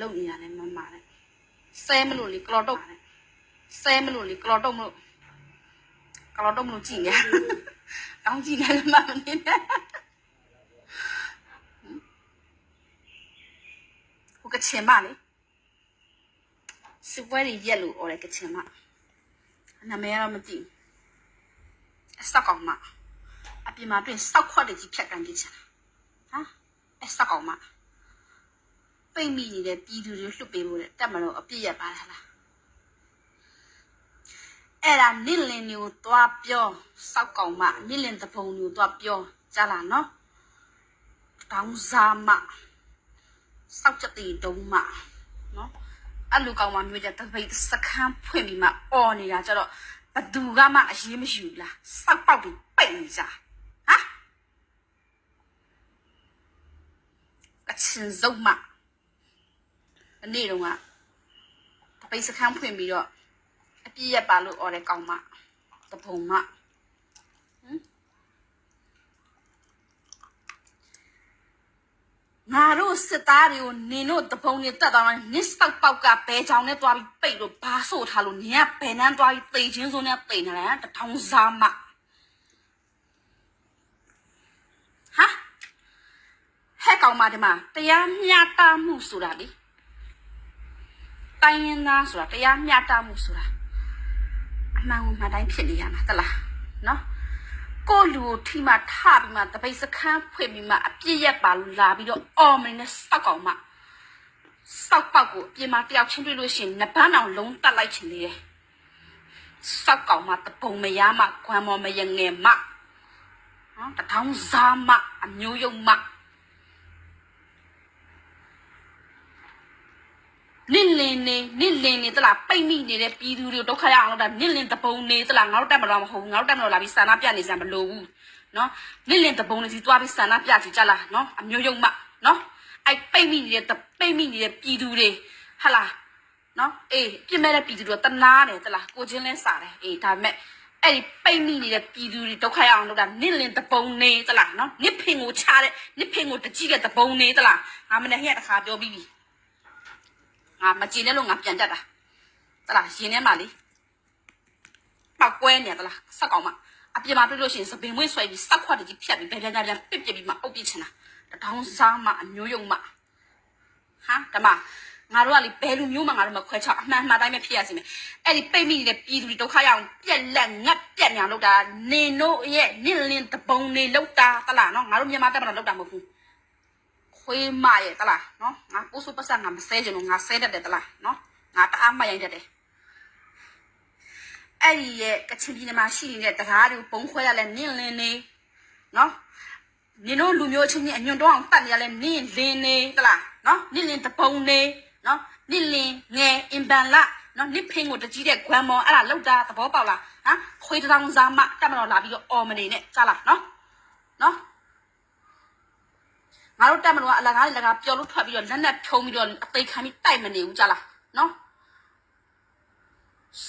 လုံနေရတယ်မမတဲ့ဆဲမလို့လေကလော်တော့ဆဲမလို့လေကလော်တော့မလို့ကလော်တော့မလို့ကြည်နေကောင်းကြည့်နေလည်းမမနေနဲ့ဟိုကချင်မလေစစ်ပွဲတွေရက်လို့អော်တယ်ကချင်မနာမည်ကတော့မသိဘူးအစကောင်မအပြင်မှာတွင်စောက်ခွက်တွေကြီးဖြတ်ကန်ကြည့်ချင်တာဟာအစကောင်မ ပိတ်မိနေတဲ့ပြည်သူတွေလွှတ်ပေးဖို့တဲ့တက်မလို့အပြစ်ရပါလားအဲ့ဒါနင့်လင်တွေကိုသွားပြောစောက်ကောင်မနင့်လင်တပုံတွေကိုသွားပြောကြားလာနော်တောင်းစားမစောက်ချက်တီတုံးမနော်အဲ့လူကောင်မမျိုးကြတပိတ်စခန်းဖွင့်ပြီးမှအော်နေတာကြတော့ဘသူကမှအရေးမရှိဘူးလားစောက်ပေါက်ပြီးပိတ်နေကြဟာကချင်စုံမ အနေ့တုန်းကတပိတ်စခန်းဖွင့်ပြီးတော့အပြည့်ရက်ပါလို့អော်တဲ့ကောင်မတပုံမဟမ်ငါတို့စစ်သားတွေကိုနင်တို့တပုံနေတက်သွားမှနစ်တောက်ပေါက်ကဘဲချောင်းနဲ့သွားပြီးပိတ်လို့ဘာဆိုထားလို့နင်ကဘယ်နှန်းသွားပြီးတိတ်ချင်းစုံနဲ့တိတ်နေလဲတထောင်စားမဟာဟဲ့ကောင်မဒီမှာတရားမျှတမှုဆိုတာလေ တိုင်းရင်းသားဆိုတာတရားမျှတမှုဆိုတာအမှန်ကိုမှန်တိုင်းဖြစ်နေရမှာတလားနော်ကိုယ့်လူကိုထိမှထပြီးမှတပိတ်စခန်းဖွင့်ပြီးမှအပြစ်ရက်ပါလို့လာပြီးတော့အော်မင်းနဲ့စောက်ကောင်မှစောက်ပေါက်ကိုအပြင်မှာတယောက်ချင်းတွေ့လို့ရှိရင်နှစ်ပန်းအောင်လုံးတက်လိုက်ချင်လေတယ်စောက်ကောင်မှတပုံမရမှခွမ်းမော်မရငယ်မှနော်တထောင်စားမှအမျိုးယုံမှ နင့်လင်းနေနင့်လင်းနေတလားပိတ်မိနေတဲ့ပြည်သူတွေကိုဒုက္ခရအောင်လို့ဒါနင့်လင်းတပုံနေတလားငါတို့တက်မလို့မဟုတ်ဘူးငါတို့တက်မလို့လာပြီးဆန္ဒပြနေစရာမလိုဘူးနော်နင့်လင်းတပုံနေစီသွားပြီးဆန္ဒပြစီကြလားနော်အမျိုးယုံမနော်အဲ့ပိတ်မိနေတဲ့ပိတ်မိနေတဲ့ပြည်သူတွေဟလာနော်အေးပြစ်မဲ့တဲ့ပြည်သူတွေတနာတယ်တလားကိုချင်းလဲစားတယ်အေးဒါပေမဲ့အဲ့ဒီပိတ်မိနေတဲ့ပြည်သူတွေဒုက္ခရအောင်လို့ဒါနင့်လင်းတပုံနေတလားနော်နစ်ဖင်ကိုချတဲ့နစ်ဖင်ကိုတကြည့်တဲ့တပုံနေတလားငါမနေ့ဟရက်တစ်ခါပြောပြီးပြီ ငါမကြည်နဲ့လို့ငါပြန်တက်တာတလားရင်ထဲမှာလေပောက်ကွဲနေတလားစက်ကောင်မအပြင်မှာတွေ့လို့ရှိရင်စပင်မွေးဆွဲပြီးစက်ခွက်တကြီးဖြတ်ပြီးဘယ်ပြန်ပြန်ပစ်ပစ်ပြီးမှအုပ်ပြချင်တာတထောင်စားမအမျိုးယုံမဟာဓမ္မငါတို့ကလေဘယ်လူမျိုးမှငါတို့မခွဲချအမှန်မှန်တိုင်းပဲဖြစ်ရစီမယ်အဲ့ဒီပိတ်မိနေတဲ့ပြည်သူတွေဒုက္ခရအောင်ပြက်လက်ငတ်ပြက်ညာလောက်တာနင်တို့ရဲ့နင့်လင်းတပုံနေလောက်တာတလားနော်ငါတို့မြန်မာတက်မတော်လောက်တာမဟုတ်ဘူး ခွေးမရဲ့တလားနော်ငါပိုးဆိုပတ်စံငါမဆဲချင်လို့ငါဆဲတတ်တယ်တလားနော်ငါတအားမရိုက်တတ်တယ်အဲ့ဒီရဲ့ကချင်ပြည်နယ်မှာရှိနေတဲ့တရားတွေကိုပုံခွဲရလဲနင့်လင်းနေနော်နင်တို့လူမျိုးချင်းချင်းအညွန့်တော့အောင်တတ်နေရလဲနင့်လင်းနေတလားနော်နင့်လင်းတပုံနေနော်နင့်လင်းငယ်အင်ပန်လာနော်နစ်ဖင်းကိုတကြီးတဲ့ခွမ်းမောအဲ့ဒါလောက်တာသဘောပေါက်လားဟမ်ခွေးတောင်စားမတက်မတော်လာပြီးတော့အော်မနေနဲ့ကြားလားနော်နော် ငါတို့တက်မလို့ကအလကားလကားပျော်လို့ထွက်ပြီးတော့လက်နဲ့ဖြုံးပြီးတော့အသိခံပြီးတိုက်မနေဘူးကြလားနော်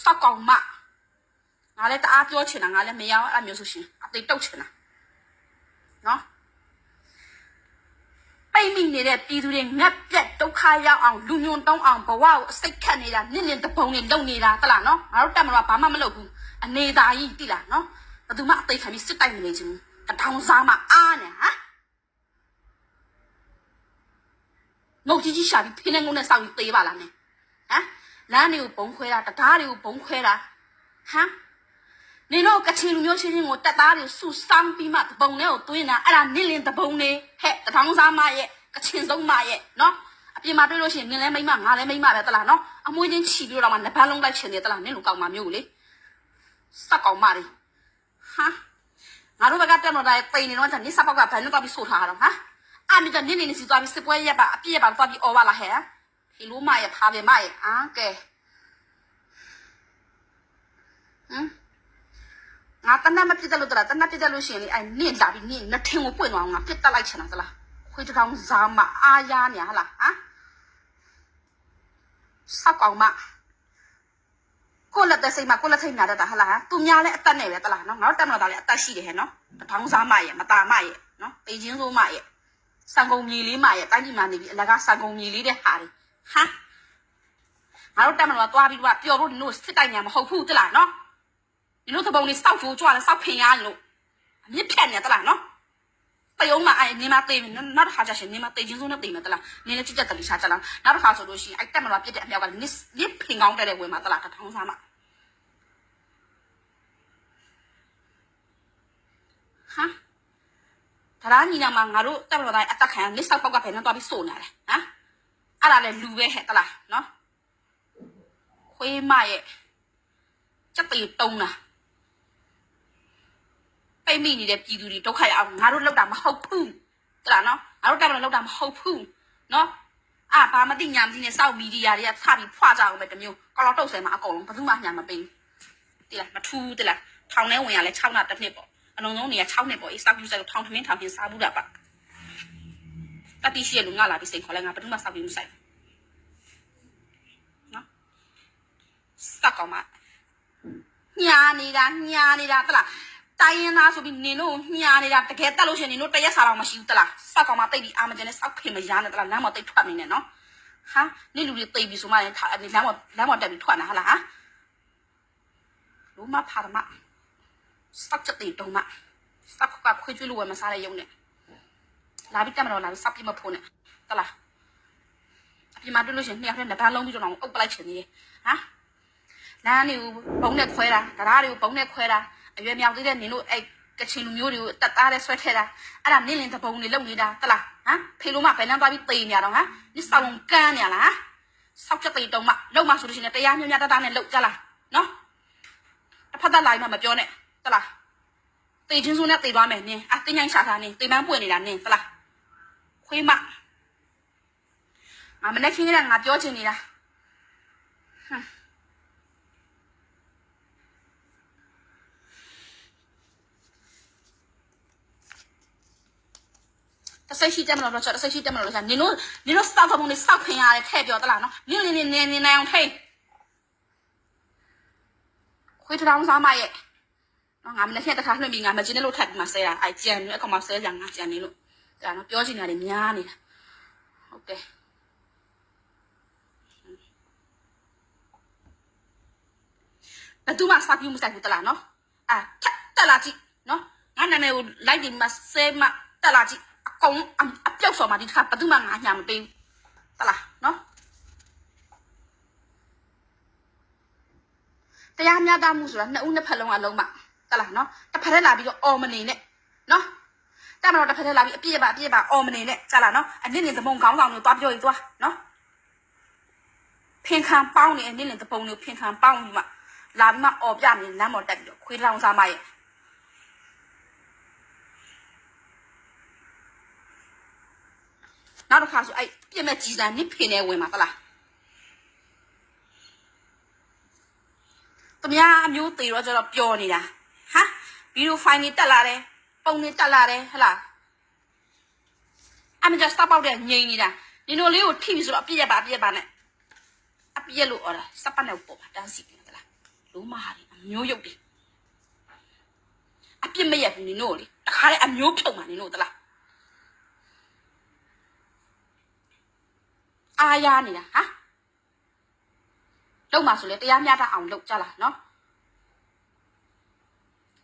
စက်ကောင်မငါလည်းတအားပြောချင်တာငါလည်းမရအောင်အဲ့မျိုးဆိုရှင်အသိတုတ်ချင်တာနော်ပိတ်မိနေတဲ့ပြည်သူတွေငတ်ပြက်ဒုက္ခရောက်အောင်လူညွန်တောင်းအောင်ဘဝကိုအစိတ်ခတ်နေတာနင့်လင်တပုံနေလုံနေတာတလားနော်ငါတို့တက်မလို့ကဘာမှမလုပ်ဘူးအနေသာကြီးတိလားနော်ဘယ်သူမှအသိခံပြီးစစ်တိုက်မနေချင်ဘူးတထောင်စားမှအားနေဟာ ငုတ်ကြီးကြီးရှာပြီးဖိနေငုံနဲ့စောက်ပြီးသေးပါလားနဲ့ဟမ်လမ်းတွေကိုဘုံခွဲတာတကားတွေကိုဘုံခွဲတာဟမ်နင်တို့ကချင်လူမျိုးချင်းချင်းကိုတက်သားတွေစုဆောင်းပြီးမှတပုံနဲ့ကိုသွင်းတာအဲ့ဒါနင့်လင်တပုံနေဟဲ့တထောင်စားမရဲ့ကချင်ဆုံးမရဲ့နော်အပြင်မှာတွေ့လို့ရှိရင်နင်လည်းမိမငါလည်းမိမပဲတလားနော်အမွှေးချင်းချီပြီးတော့မှလက်ပန်းလုံးလိုက်ချင်တယ်တလားနင်လူကောင်မမျိုးကိုလေစက်ကောင်မတွေဟာငါတို့ဘက်ကတက်တော့တာပိန်နေတော့ညနေစပောက်ကဘယ်နဲ့တော့ပြီးဆိုထားတာတော့ဟာ အာမီကနင်းနေနေစီသွားပြီးစစ်ပွဲရက်ပါအပြည့်ရက်ပါသွားပြီးអော်ပါလားဟဲ့ဖီလိုမရဲ့ဖာပဲမရဲ့အာကဲဟမ်ငါတနတ်မပြစ်တယ်လို့တလားတနတ်ပြစ်တယ်လို့ရှိရင်လေအဲနင့်လာပြီးနင့်နှထင်းကိုပွင့်သွားအောင်ငါပြစ်တက်လိုက်ချင်တာသလားခွေးတောင်ဇာမအာရနေဟလားဟမ်စက်ကောင်မကိုလက်တဲ့စိတ်မှာကိုလက်ထိတ်နာတတ်တာဟလားသူများလည်းအသက်နဲ့ပဲတလားနော်ငါတို့တက်မလို့တာလည်းအသက်ရှိတယ်ဟဲ့နော်တထောင်စားမရဲ့မตาမရဲ့နော်ပေချင်းစိုးမရဲ့ စံကုန်မြေလေးမရဲ့တိုင်းပြည်မှာနေပြီးအလကားစံကုန်မြေလေးတဲ့ဟာတွေဟာငါတို့တက်မလို့သွားပြီးတော့ပျော်ဖို့နင်တို့စစ်တိုက်ညာမဟုတ်ဘူးတလားနော်နင်တို့သဘုံလေးစောက်ချိုးကြွလဲစောက်ဖင်ရလို့အမြင့်ဖြတ်နေတလားနော်တယုံမအဲ့နေမသေးဘူးနောက်တစ်ခါကျရှင်နေမသေးချင်းစုံနဲ့တေးမယ်တလားနင်းလည်းကြည့်ကြတယ်ရှာကြလားနောက်တစ်ခါဆိုလို့ရှိရင်အဲ့တက်မလို့ပြစ်တဲ့အမြောက်ကနစ်နစ်ဖင်ကောင်းတဲ့ဝင်မှာတလားတထောင်းစားမှာဟာ ဒါရညီနာမှာငါတို့တက်မလို့တိုင်းအတက်ခံနစ်ဆောက်ပေါက်ကဖယ်နဲ့သွားပြီးစိုးနေတယ်ဟမ်အဲ့ဒါလည်းလူပဲဟဲ့တလားနော်ခွေးမရဲ့စက်တီတုံးလားပိတ်မိနေတဲ့ပြည်သူတွေဒုက္ခရအောင်ငါတို့လောက်တာမဟုတ်ဘူးတလားနော်ငါတို့တက်မလို့လောက်တာမဟုတ်ဘူးနော်အာဘာမသိညာမသိနဲ့စောက်မီဒီယာတွေကစပြီးဖွာကြအောင်ပဲတမျိုးကောက်တော့တုတ်ဆဲမှာအကုန်လုံးဘယ်သူမှညာမပေးဘူးတိလားမထူးတိလားထောင်ထဲဝင်ရလဲ6နှစ်တစ်နှစ်ပေါ့ အလုံးစုံနေရ6နှစ်ပေါ့အေးစောက်ယူဆိုင်ထောင်ထမင်းထောင်ပြစားဘူးတာပါတတိရှိရလူငါလာပြီးစိန်ခေါ်လဲငါဘယ်သူမှစောက်ပြီးမဆိုင်နော်စက်ကောင်မညာနေတာညာနေတာတလားတိုင်းရင်သားဆိုပြီးနင်တို့ညာနေတာတကယ်တက်လို့ရှိရင်နင်တို့တရက်စားတော့မရှိဘူးတလားစက်ကောင်မတိတ်ပြီးအာမကျန်နဲ့စောက်ခင်မရနဲ့တလားလမ်းမတိတ်ထွက်နေနဲ့နော်ဟာနင်လူတွေတိတ်ပြီးဆိုမှလည်းထားလမ်းမလမ်းမတက်ပြီးထွက်နေဟာလားဟာလုံးမဖာ ရမစက်ချက်တိတုံးမစက်ကခွေးကျွေးလို့ဝယ်မစားတဲ့ယုံနဲ့လာပြီးတက်မတော့လာပြီးစက်ပြမဖို့နဲ့တလားအပြင်မှာတွေ့လို့ရှိရင်နှစ်ယောက်နဲ့နှစ်ပန်းလုံးပြီးတော့အုပ်ပလိုက်ချင်နေတယ်ဟာလမ်းတွေကိုဘုံနဲ့ခွဲတာတရားတွေကိုဘုံနဲ့ခွဲတာအရွယ်မြောက်သေးတဲ့နင်တို့အဲ့ကချင်လူမျိုးတွေကိုတက်သားတဲ့ဆွဲထဲတာအဲ့ဒါနင်းလင်တပုံတွေလုံနေတာတလားဟမ်ဖေလို့မဘယ်နှမ်းသွားပြီးတေးနေရတော့ဟမ်နစ်ဆောင်ကန်းနေရလားဆောက်ချက်တေးတုံးမလုံမဆိုလို့ရှိရင်တရားမြတ်မြတ်တတနဲ့လုံကြလားနော်တစ်ဖက်သက်လိုက်မှမပြောနဲ့ တလားတေးချင်းစုနဲ့တေးသွားမယ်နင်းအတင်းញိုင်းရှာတာနင်းတေးပန်းပွင့်နေတာနင်းတလားခွေးမငါမနေ့ခင်းကငါပြောချင်နေတာတဆိတ်ရှိတက်မလို့တော့ချက်တဆိတ်ရှိတက်မလို့တော့ချက်နင်တို့နင်တို့စောက်ဖုံ နေစောက်ခင်ရတယ်ထဲ့ပြောတလားနော်နင်နင်နင်နင်နင်နိုင်အောင်ထိတ်ခွေးထောင်စားမရဲ့နော်ငါမနေ့ကတခါလွှင့်ပြီးငါမကျင်းလို့ထပ်ပြီးမှဆဲတာအဲကြံနေအကောင်မဆဲကြငါကြံနေလို့ဒါနော်ပြောချင်တာတွေများနေတာဟုတ်တယ်ဘယ်သူမှစာပြမဆိုင်ဘူးတလားနော်အာထက်တက်လာကြည့်နော်ငါနာမည်ကိုလိုက်ဒီမှာဆဲမတက်လာကြည့်အကောင်အအပြောက်စော်မှာဒီတစ်ခါဘယ်သူမှငါညာမပေးဘူးတလားနော်တရားမျှတမှုဆိုတာနှစ်ဦးနှစ်ဖက်လုံးအလုံးမ တလားနော်တစ်ဖက်ထဲလာပြီးတော့အော်မနေနဲ့နော်တမတော်တစ်ဖက်ထဲလာပြီးအပြည့်ပါအပြည့်ပါအော်မနေနဲ့ကြလားနော်အနစ်နေသဘုံခေါင်းဆောင်တွေသွားပြောရင်သွားနော်ဖင်ခံပေါင်းနေအနစ်နေသဘုံတွေဖင်ခံပေါင်းပြီးမှလာပြီးမှအော်ပြနေလမ်းပေါ်တက်ပြီးတော့ခွေးထောင်စားမရဲ့နောက်တစ်ခါဆိုအဲ့ပြည့်မဲ့ကြည်စံနစ်ဖင်နေဝင်မှာတလားတမယာအမျိုးသေးတော့ကျတော့ပျော်နေတာဟာ ဗီဒီယိုဖိုင်တွေတက်လာတယ်ပုံတွေတက်လာတယ်ဟဟလားအမကြစပေါက်တဲ့ငိန်နေတာနင်တို့လေးကိုထိပြီဆိုတော့အပြည့်ရပါအပြည့်ရပါနဲ့အပြည့်လို့អော်တာစပတ်နဲ့ပေါ့ပါတန်းစီတယ်တလားလုံးမဟာတွေအမျိုးရုပ်တွေအပြည့်မရက်ဘူးနင်တို့လေတခါလေအမျိုးဖြုတ်မှာနင်တို့တလားအာရနေတာဟာလုံးမဆိုလေတရားမျှတအောင်လုပ်ကြလားနော်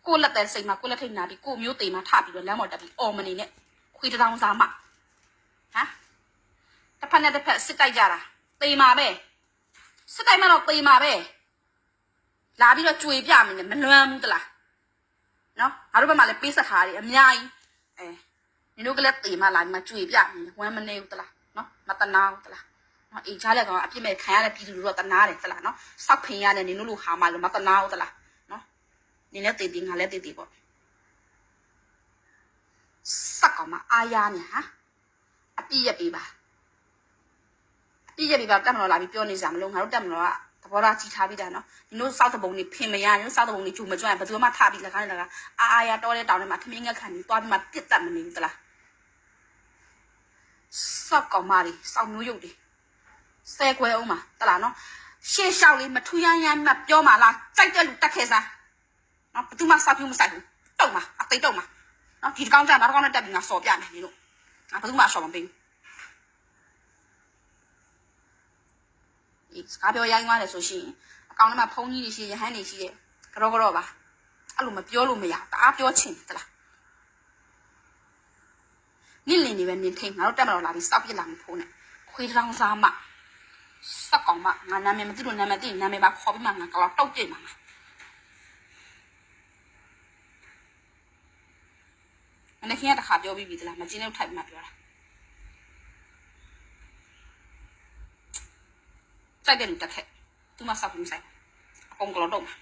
ကိုလက်တဲ့စိတ်မှာကိုလက်ထိတ်နာပြီးကိုမျိုးတေမှာထပြီးတော့လမ်းပေါ်တက်ပြီးအော်မနေနဲ့ခွေးတောင်စားမဟမ်တစ်ဖက်နဲ့တစ်ဖက်စစ်တိုက်ကြတာတေမှာပဲစစ်တိုက်မှတော့တေမှာပဲလာပြီးတော့ကြွေပြမယ်မလွမ်းဘူးတလားနော်ငါတို့ဘက်မှာလည်းပေးဆက်ထားတယ်အများကြီးအဲနင်တို့ကလည်းတေမှာလာပြီးမှကြွေပြမယ်ဝမ်းမနေဘူးတလားနော်မတနာဘူးတလားနော်အေးချားလက်ကောင်အပြစ်မဲ့ခံရတဲ့ပြည်သူတွေတော့တနာတယ်တလားနော်စောက်ဖင်ရတဲ့နင်တို့လိုဟာမလို့မတနာဘူးတလား နော်နင်လည်းတေးတေးငါလည်းတေးတေးပေါ့စက်ကောင်မအားရနေဟာအပြည့်ရပေးပါအပြည့်ရပေးပါတက်မလို့လာပြီးပြောနေစရာမလိုငါတို့တက်မလို့ကသဘောထားကြီးထားပြီးတာနော်ဒီလိုစောက်တဲ့ပုံတွေဖင်မရဘူးစောက်တဲ့ပုံတွေဂျူမကျွမ်းဘယ်သူမှထပြီးလက်ကားနဲ့လက်ကအာအာရတော်တဲ့တောင်ထဲမှာခမင်းငက်ခံပြီးသွားပြီးမှပြစ်တတ်မနေဘူးတလားစောက်ကောင်မတွေစောက်မျိုးရုပ်တွေဆဲခွဲအောင်ပါတလားနော်ရှေ့လျှောက်လေးမထူရမ်းရမ်းမပြောပါလားကြိုက်တဲ့လူတက်ခဲ့စား နော်ဘယ်သူမှစောက်ပြမဆိုင်ဘူးတုံပါအသိတုံပါနော်ဒီတကောင်ကြနောက်တကောင်နဲ့တက်ပြီးငါစော်ပြမယ်နင်တို့ငါဘယ်သူမှစော်မပေးဘူးဒီစကားပြောရိုင်းသွားတယ်ဆိုရှင်အကောင်ထဲမှာဖုန်းကြီးတွေရှိရဟန်းတွေရှိတယ်ကြောကြောပါအဲ့လိုမပြောလို့မရတအားပြောချင်တယ်လားနင့်လင်နေပဲနင်ထိန်ငါတို့တက်မတော်လာပြီးစောက်ပြစ်လာမှဖိုးနဲ့ခွေးတောင်စားမစက်ကောင်မငါနာမည်မသိလို့နာမည်သိနာမည်ပါခေါ်ပြီးမှငါကတော့တောက်ပြစ်မှာ မနေ့ကတခါပြောပြီးပြီတလားမကျင်းလို့ထိုက်ပြီးမှပြောတာစိုက်တယ်လူတက်ခက်သူမစောက်ပြီးမဆိုင်အကုန်ကတော့တော့မှာ